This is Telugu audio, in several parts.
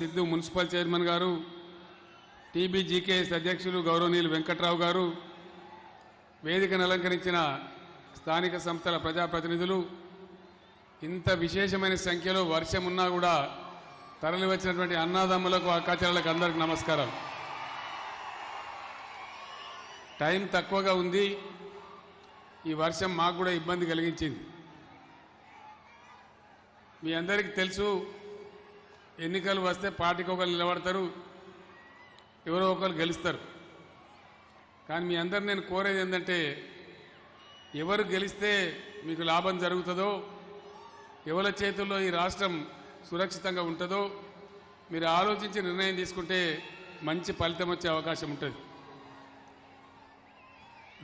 సిద్ధు మున్సిపల్ చైర్మన్ గారు టీబీజీకేఎస్ అధ్యక్షులు గౌరవనీయులు వెంకట్రావు గారు వేదికను అలంకరించిన స్థానిక సంస్థల ప్రజాప్రతినిధులు ఇంత విశేషమైన సంఖ్యలో వర్షం ఉన్నా కూడా తరలి వచ్చినటువంటి అన్నాదమ్ములకు అక్కాచెల్లెలకు అందరికి నమస్కారం టైం తక్కువగా ఉంది. ఈ వర్షం మాకు కూడా ఇబ్బంది కలిగించింది. మీ అందరికీ తెలుసు ఎన్నికలు వస్తే పార్టీకి ఒకరు నిలబడతారు ఎవరో ఒకరు గెలుస్తారు. కానీ మీ అందరు నేను కోరేది ఏంటంటే ఎవరు గెలిస్తే మీకు లాభం జరుగుతుందో ఎవరి చేతుల్లో ఈ రాష్ట్రం సురక్షితంగా ఉంటుందో మీరు ఆలోచించి నిర్ణయం తీసుకుంటే మంచి ఫలితం వచ్చే అవకాశం ఉంటుంది.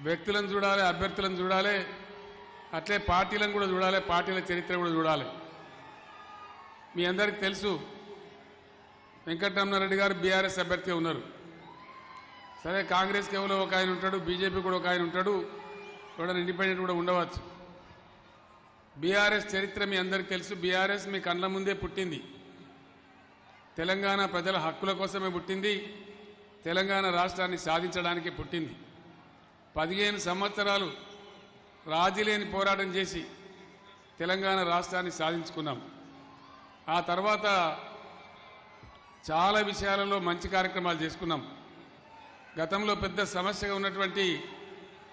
వ్యక్తులను చూడాలి అభ్యర్థులను చూడాలి అట్లే పార్టీలను కూడా చూడాలి పార్టీల చరిత్ర కూడా చూడాలి. మీ అందరికి తెలుసు వెంకటరమణారెడ్డి గారు బీఆర్ఎస్ అభ్యర్థి ఉన్నారు. సరే కాంగ్రెస్ కేవలం ఒక ఆయన ఉంటాడు బీజేపీ కూడా ఒక ఆయన ఉంటాడు ఎవడన్నా ఇండిపెండెంట్ కూడా ఉండవచ్చు. బీఆర్ఎస్ చరిత్ర మీ అందరికీ తెలుసు బీఆర్ఎస్ మీ కళ్ళ ముందే పుట్టింది. తెలంగాణ ప్రజల హక్కుల కోసమే పుట్టింది తెలంగాణ రాష్ట్రాన్ని సాధించడానికి పుట్టింది. పదిహేను సంవత్సరాలు రాజీలేని పోరాటం చేసి తెలంగాణ రాష్ట్రాన్ని సాధించుకున్నాం. ఆ తర్వాత చాలా విషయాలలో మంచి కార్యక్రమాలు చేసుకున్నాం. గతంలో పెద్ద సమస్యగా ఉన్నటువంటి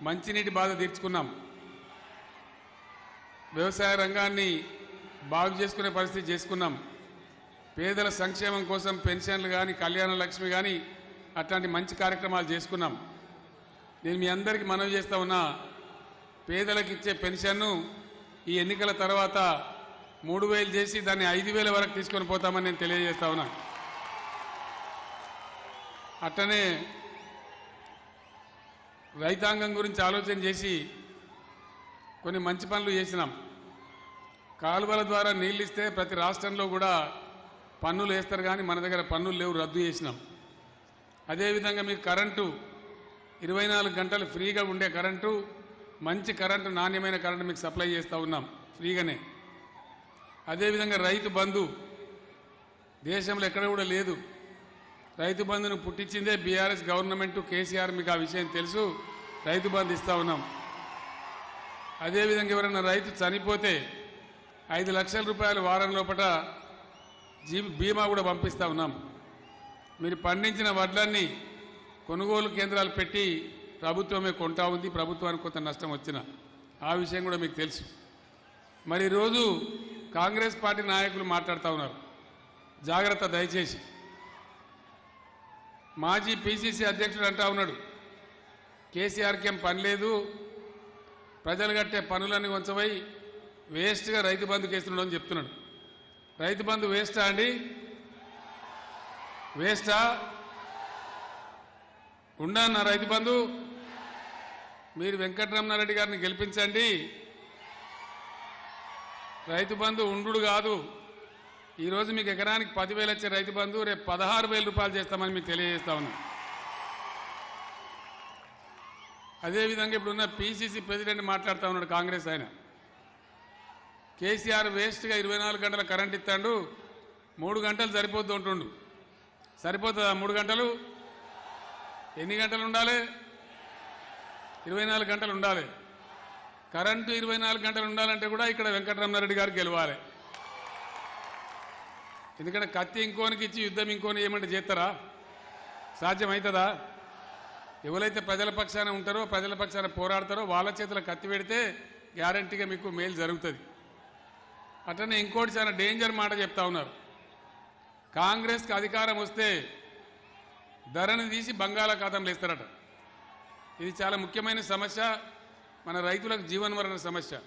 మంచినీటి బాధ తీర్చుకున్నాం. వ్యవసాయ రంగాన్ని బాగు చేసుకునే పరిస్థితి చేసుకున్నాం. పేదల సంక్షేమం కోసం పెన్షన్లు కానీ కళ్యాణ లక్ష్మి కానీ అట్లాంటి మంచి కార్యక్రమాలు చేసుకున్నాం. నేను మీ అందరికీ మనవి చేస్తా ఉన్నా పేదలకు ఇచ్చే పెన్షన్ను ఈ ఎన్నికల తర్వాత మూడు వేలు చేసి దాన్ని ఐదు వేల వరకు తీసుకొని పోతామని నేను తెలియజేస్తా ఉన్నాను అట్టనే రైతాంగం గురించి ఆలోచన చేసి కొన్ని మంచి పనులు చేసినాం. కాలువల ద్వారా నీళ్ళు ఇస్తే ప్రతి రాష్ట్రంలో కూడా పన్నులు వేస్తారు కానీ మన దగ్గర పన్నులు లేవు రద్దు చేసినాం. అదేవిధంగా మీకు కరెంటు ఇరవై నాలుగు గంటలు ఫ్రీగా ఉండే కరెంటు మంచి కరెంటు నాణ్యమైన కరెంటు మీకు సప్లై చేస్తూ ఉన్నాం ఫ్రీగానే. అదేవిధంగా రైతు బంధు దేశంలో ఎక్కడ కూడా లేదు. రైతు బంధును పుట్టించిందే బీఆర్ఎస్ గవర్నమెంట్ కేసీఆర్ మీకు ఆ విషయం తెలుసు. రైతు బంధు ఇస్తా ఉన్నాం. అదేవిధంగా ఎవరైనా రైతు చనిపోతే ఐదు లక్షల రూపాయలు వారం లోపల జీ బీమా కూడా పంపిస్తా ఉన్నాం. మీరు పండించిన వడ్లన్నీ కొనుగోలు కేంద్రాలు పెట్టి ప్రభుత్వమే కొంటా ఉంది. ప్రభుత్వానికి కొంత నష్టం వచ్చిన. ఆ విషయం కూడా మీకు తెలుసు. మరి ఈరోజు కాంగ్రెస్ పార్టీ నాయకులు మాట్లాడుతూ ఉన్నారు. జాగ్రత్త దయచేసి. మాజీ పీసీసీ అధ్యక్షుడు అంటా ఉన్నాడు. కేసీఆర్కేం పని లేదు. ప్రజలు కట్టే పనులన్నీ కొంచెమై వేస్ట్గా రైతు బంధు కేసులు అని చెప్తున్నాడు. రైతు బంధు వేస్టా అండి? వేస్టా? ఉండన్న రైతు బంధు? మీరు వెంకటరమణారెడ్డి గారిని గెలిపించండి. రైతు బంధు ఉండు కాదు. ఈరోజు మీకు ఎకరానికి పదివేలు వచ్చే రైతు బంధు రేపు పదహారు వేల రూపాయలు చేస్తామని మీకు తెలియజేస్తా ఉన్నాం. అదేవిధంగా ఇప్పుడున్న పీసీసీ ప్రెసిడెంట్ మాట్లాడుతూ ఉన్నాడు కాంగ్రెస్ ఆయన. కేసీఆర్ వేస్ట్గా ఇరవై నాలుగు గంటల కరెంట్ ఇస్తాడు మూడు గంటలు సరిపోతూ ఉంటుండు సరిపోతుందా? మూడు గంటలు? ఎన్ని గంటలు ఉండాలి? ఇరవై నాలుగు గంటలు ఉండాలి. కరెంటు ఇరవై నాలుగు గంటలు ఉండాలంటే కూడా ఇక్కడ వెంకటరమణారెడ్డి గారు గెలవాలి. ఎందుకంటే కత్తి ఇంకోనికి ఇచ్చి యుద్ధం ఇంకోని ఏమంటే చేస్తారా? సాధ్యమవుతుందా ఎవరైతే ప్రజల పక్షాన ఉంటారో ప్రజల పక్షాన పోరాడతారో వాళ్ళ చేతిలో కత్తి పెడితే గ్యారంటీగా మీకు మేలు జరుగుతుంది. అట్లనే ఇంకోటి చాలా డేంజర్ మాట చెప్తా ఉన్నారు. కాంగ్రెస్కి అధికారం వస్తే ధరను తీసి బంగాళాఖాతంలో వేస్తారట. ఇది చాలా ముఖ్యమైన సమస్య. మన రైతులకు జీవనవరణ సమస్య.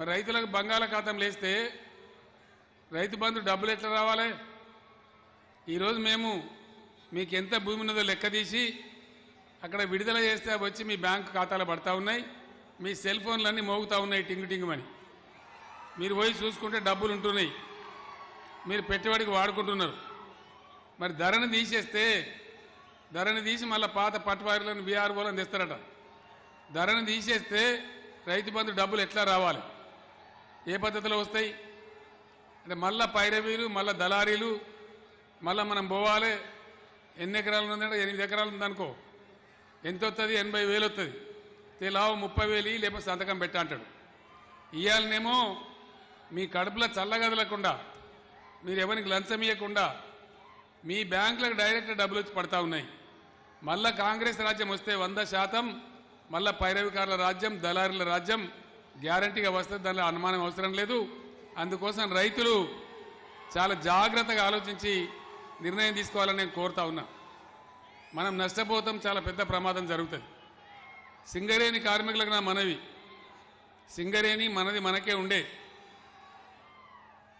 మరి రైతులకు బంగాళాఖాతంలో వేస్తే రైతు బంధు డబ్బులు ఎట్లా రావాలి? ఈరోజు మేము మీకు ఎంత భూమి ఉన్నదో లెక్క తీసి అక్కడ విడుదల చేస్తే వచ్చి మీ బ్యాంకు ఖాతాలు పడతా ఉన్నాయి. మీ సెల్ ఫోన్లన్నీ మోగుతూ ఉన్నాయి టింగు టింగుమని. మీరు పోయి చూసుకుంటే డబ్బులు ఉంటున్నాయి. మీరు పెట్టుబడికి వాడుకుంటున్నారు. మరి ధరను తీసేస్తే ధరను తీసి మళ్ళీ పాత పట్టువారులను బీఆర్ఓలను తెస్తారట. ధరను తీసేస్తే రైతు బంధు డబ్బులు ఎట్లా రావాలి? ఏ పద్ధతిలో వస్తాయి? అంటే మళ్ళా పైరవీలు మళ్ళా దళారీలు మళ్ళీ మనం పోవాలి. ఎన్ని ఎకరాలు ఉందంటే ఎనిమిది ఎకరాలు ఉందనుకో. ఎంత వస్తుంది ఎనభై వేలు వస్తుంది తెలావు ముప్పై వేలు లేకపోతే సంతకం పెట్టా అంటాడు. ఇవాళనేమో మీ కడుపులో చల్లగదలకుండా మీరు ఎవరికి లంచం ఇవ్వకుండా మీ బ్యాంకులకు డైరెక్ట్ డబ్బులు వచ్చి పడతా ఉన్నాయి. మళ్ళా కాంగ్రెస్ రాజ్యం వస్తే వంద శాతం మళ్ళా పైరవికారుల రాజ్యం దళారుల రాజ్యం గ్యారంటీగా వస్తుంది దానిలో అనుమానం అవసరం లేదు. అందుకోసం రైతులు చాలా జాగ్రత్తగా ఆలోచించి నిర్ణయం తీసుకోవాలని నేను కోరుతా ఉన్నా. మనం నష్టపోతాం చాలా పెద్ద ప్రమాదం జరుగుతుంది. సింగరేణి కార్మికులకు నా మనవి. సింగరేణి మనది మనకే ఉండే.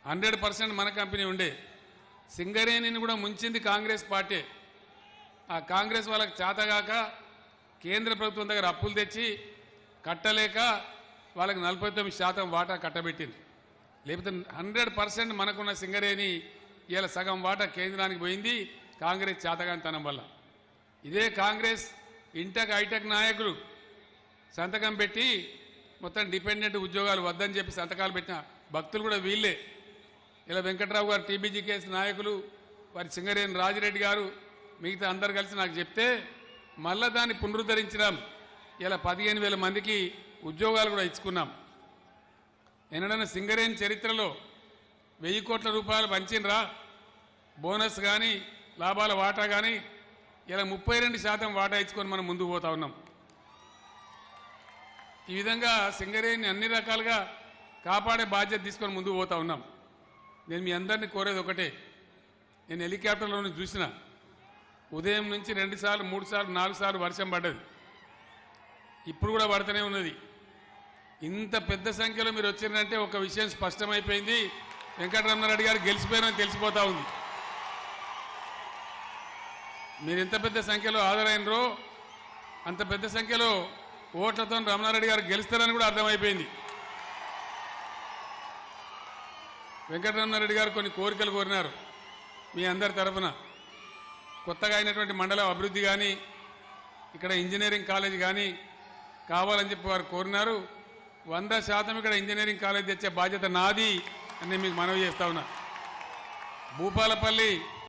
హండ్రెడ్ పర్సెంట్ మన కంపెనీ ఉండే. సింగరేణిని కూడా ముంచింది కాంగ్రెస్ పార్టీ. ఆ కాంగ్రెస్ వాళ్ళకి చేతగాక కేంద్ర ప్రభుత్వం దగ్గర అప్పులు తెచ్చి కట్టలేక వాళ్ళకి నలభై తొమ్మిది శాతం వాటా కట్టబెట్టింది. లేకపోతే హండ్రెడ్ పర్సెంట్ మనకున్న సింగరేణి ఇలా సగం వాటా కేంద్రానికి పోయింది కాంగ్రెస్ చేతగానితనం వల్ల. ఇదే కాంగ్రెస్ ఇంటెక్ హైటెక్ నాయకులు సంతకం పెట్టి మొత్తం డిపెండెంట్ ఉద్యోగాలు వద్దని చెప్పి సంతకాలు పెట్టిన భక్తులు కూడా వీళ్ళే. ఇలా వెంకట్రావు గారు టీబీజీ కేసు నాయకులు వారి సింగరేణి రాజిరెడ్డి గారు మిగతా అందరు కలిసి నాకు చెప్తే మళ్ళా దాన్ని పునరుద్ధరించడం ఇలా పదిహేను వేల మందికి ఉద్యోగాలు కూడా ఇచ్చుకున్నాం. ఎన్నడన్నా సింగరేణి చరిత్రలో వెయ్యి కోట్ల రూపాయలు పంచినరా బోనస్ కానీ లాభాల వాటా కానీ ఇలా ముప్పై రెండు శాతం వాటా ఇచ్చుకొని మనం ముందుకు పోతా ఉన్నాం. ఈ విధంగా సింగరేణి అన్ని రకాలుగా కాపాడే బాధ్యత తీసుకొని ముందుకు పోతా ఉన్నాం. నేను మీ అందరినీ కోరేది ఒకటే. నేను హెలికాప్టర్లో నుంచి చూసిన. ఉదయం నుంచి రెండు సార్లు మూడు సార్లు నాలుగు సార్లు వర్షం పడ్డది. ఇప్పుడు కూడా పడుతూనే ఉన్నది. ఇంత పెద్ద సంఖ్యలో మీరు వచ్చిందంటే ఒక విషయం స్పష్టమైపోయింది. వెంకటరమణారెడ్డి గారు గెలిచిపోయారని తెలిసిపోతా ఉంది. మీరు ఎంత పెద్ద సంఖ్యలో హాజరైనరో అంత పెద్ద సంఖ్యలో ఓట్లతో రమణారెడ్డి గారు గెలుస్తారని కూడా అర్థమైపోయింది. వెంకటరమణారెడ్డి గారు కొన్ని కోరికలు కోరినారు మీ అందరి తరఫున కొత్తగా అయినటువంటి మండలం అభివృద్ధి కానీ ఇక్కడ ఇంజనీరింగ్ కాలేజ్ కానీ కావాలని చెప్పి వారు కోరినారు. వంద శాతం ఇక్కడ ఇంజనీరింగ్ కాలేజ్ తెచ్చే బాధ్యత నాది అని మీకు మనవి చేస్తా ఉన్నా. భూపాలపల్లి